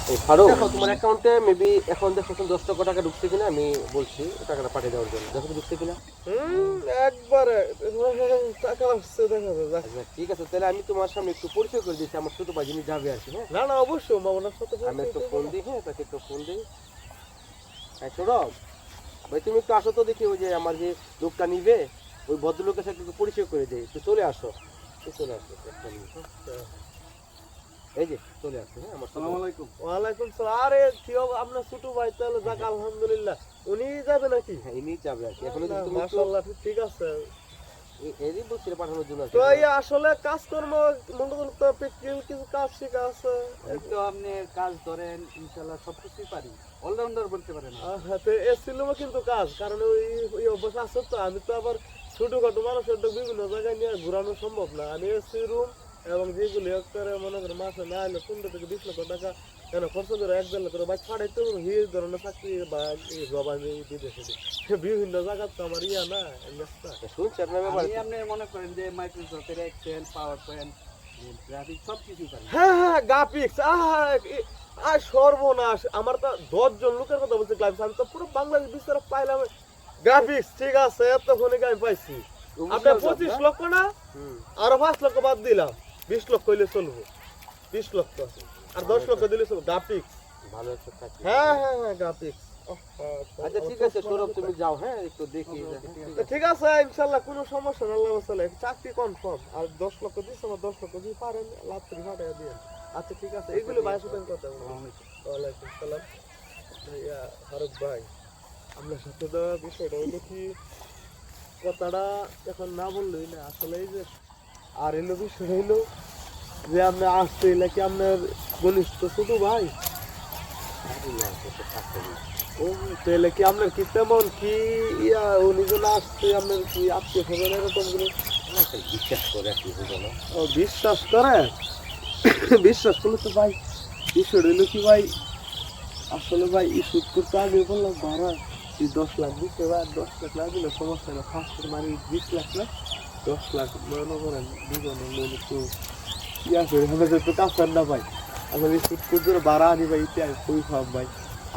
দেখো তোমার অ্যাকাউন্টে মেবি এখন দেখো দশ টাকা টাকা ঢুকছে কিনা আমি বলছি টাকাটা পাঠিয়ে দেওয়ার জন্য। দেখো তো ঢুকছে কিনা। হুম একবারে। টাকা আসছে দেখা যাবে আচ্ছা ঠিক আছে তাহলে আমি তোমার সামনে একটু পরিচয় করে দিচ্ছি আমার ছোট ভাই যিনি যাবে আর কি হ্যাঁ? না না অবশ্যই মামলার সাথে আমি একটু ফোন দিই হ্যাঁ তাকে একটু ফোন দিই। হ্যাঁ সৌরভ ভাই তুমি একটু আসো তো দেখি ওই যে আমার যে লোকটা নিবে ওই ভদ্রলোকের সাথে একটু পরিচয় করে দিই। একটু চলে আসো। চলে আসো একটা মিনিট। এই যে চলে আসো হ্যাঁ আমার সালাম আলাইকুম ওয়ালাইকুম সালাম। আরে কি আপনার ছোট ভাই তাহলে যাক আলহামদুলিল্লাহ। উনি যাবে নাকি? হ্যাঁ ইনি যাবে আর কি। এখন মাশাআল্লাহ ঠিক আছে। এরই পাঠানোর জন্য তো এই আসলে কাজকর্ম মূলত তো প্র্যাকটিক্যাল কিছু কাজ শেখা আছে। তো আপনি কাজ ধরেন ইনশাল্লাহ সব কিছুই পারি। অলরাউন্ডার বলতে পারেন তো এ কিন্তু কাজ কারণ ওই ওই অভ্যাস আছে তো। আমি তো আবার ছোটখাটো মানুষের তো বিভিন্ন জায়গায় নিয়ে ঘোরানো সম্ভব না। আমি এসি রুম এবং যেগুলি করে মনে করেন মাসে না হলে পনেরো থেকে বিশ লক্ষ টাকা কেন খরচ করে এক দেড় লক্ষ টাকা বাইক ফাড়াইতে হির ধরনের চাকরি বা জব আমি বিদেশে বিভিন্ন জায়গা তো আমার ইয়া না ইনভেস্টটা। শুনছি আপনার ব্যাপারে। আপনি মনে করেন যে মাইক্রোসফটের এক্সেল পাওয়ার পয়েন্ট সব হ্যাঁ হ্যাঁ এ- আর সর্বনাশ। আমার তো দশ জন লোকের কথা বলছে গ্রাফিক্স আমি তো পুরো বাংলাদেশ বিস্তার পাইলাম। গ্রাফিক্স ঠিক আছে এতক্ষণে আমি পাইছি? আপনার পঁচিশ লক্ষ না? হুম। আরও পাঁচ লক্ষ বাদ দিলাম। বিশ লক্ষ হইলে চলবো। বিশ লক্ষ আছে। আর দশ লক্ষ দিলে চলবো। গ্রাফিক্স। ভালো একটা হ্যাঁ হ্যাঁ হ্যাঁ গ্রাফিক্স। আচ্ছা ঠিক আছে সৌরভ তুমি যাও হ্যাঁ একটু দেখি। ঠিক আছে। ইনশাল্লাহ কোনো সমস্যা না আল্লাহ চাকরি কনফার্ম আর দশ লক্ষ দিস আমার দশ লক্ষ দিয়ে পারেন দিয়ে। আচ্ছা ঠিক আছে এইগুলো ভাইয়ের সাথে কথা ওয়ালাইকুম সালাম। ভাইয়া ফারুক ভাই আপনার সাথে বিষয়টা কি কথাটা এখন না বললেই না আসলে এই যে আর এলো বিষয় হইল যে আপনি আসতে এলে কি আপনার ঘনিষ্ঠ ছোট ভাই? ও তাহলে কি আপনার কি তেমন কি ইয়া উনি যেন আসছে আপনার কি আত্মীয় স্বজন এরকম কোনো? বিশ্বাস করে কি না। ও বিশ্বাস করে? বিশ্বাস করলে তো ভাই ঈশ্বর হইল কি ভাই? আসলে ভাই এই সুদ করতে আগে বললাম ভাড়া দশ লাখ দিতে ভাই দশ লাখ দিলে সমস্যা না ফার্স্ট মানে বিশ লাখ না? দশ লাখ, মনে করেন দুজনে লোন একটু ইয়া আছে আমরা তো কাজ না ভাই। আমরা এই করে ভাড়া আনি ভাই, ইতিহাস খুবই খারাপ ভাই।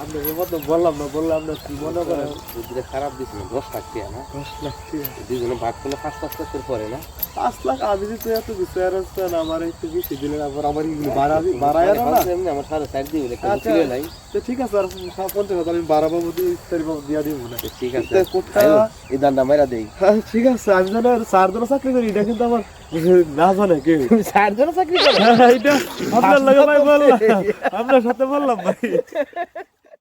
আপনাকে মতো বললাম না বললাম না কি মনে করেন? বুদ্ধিটা খারাপ দিছিল দশ লাখ টাকা না? দশ লাখ ঠিক আছে দুজনে ভাগ করলে পাঁচ বছর পরে না? পাঁচ লাখ আমি যদি এত আমার একটু বেশি দিলেন আবার আমার এগুলো বাড়া বাড়ায় না? এমনি আমার সাড়ে চার দিয়ে আচ্ছা। নাই। তো ঠিক আছে আর পঞ্চাশ হাজার আমি বাড়া বাবু দিয়ে বাবু দিয়ে দিব না। ঠিক আছে। কোথায় এই দান্ডা মেরা দেই। হ্যাঁ, ঠিক আছে আমি জানি আর চার জন চাকরি করি এটা কিন্তু আমার না জানে কেউ চারজন চাকরি হ্যাঁ, এটা আপনার লগে ভাই বললাম আপনার সাথে বললাম ভাই।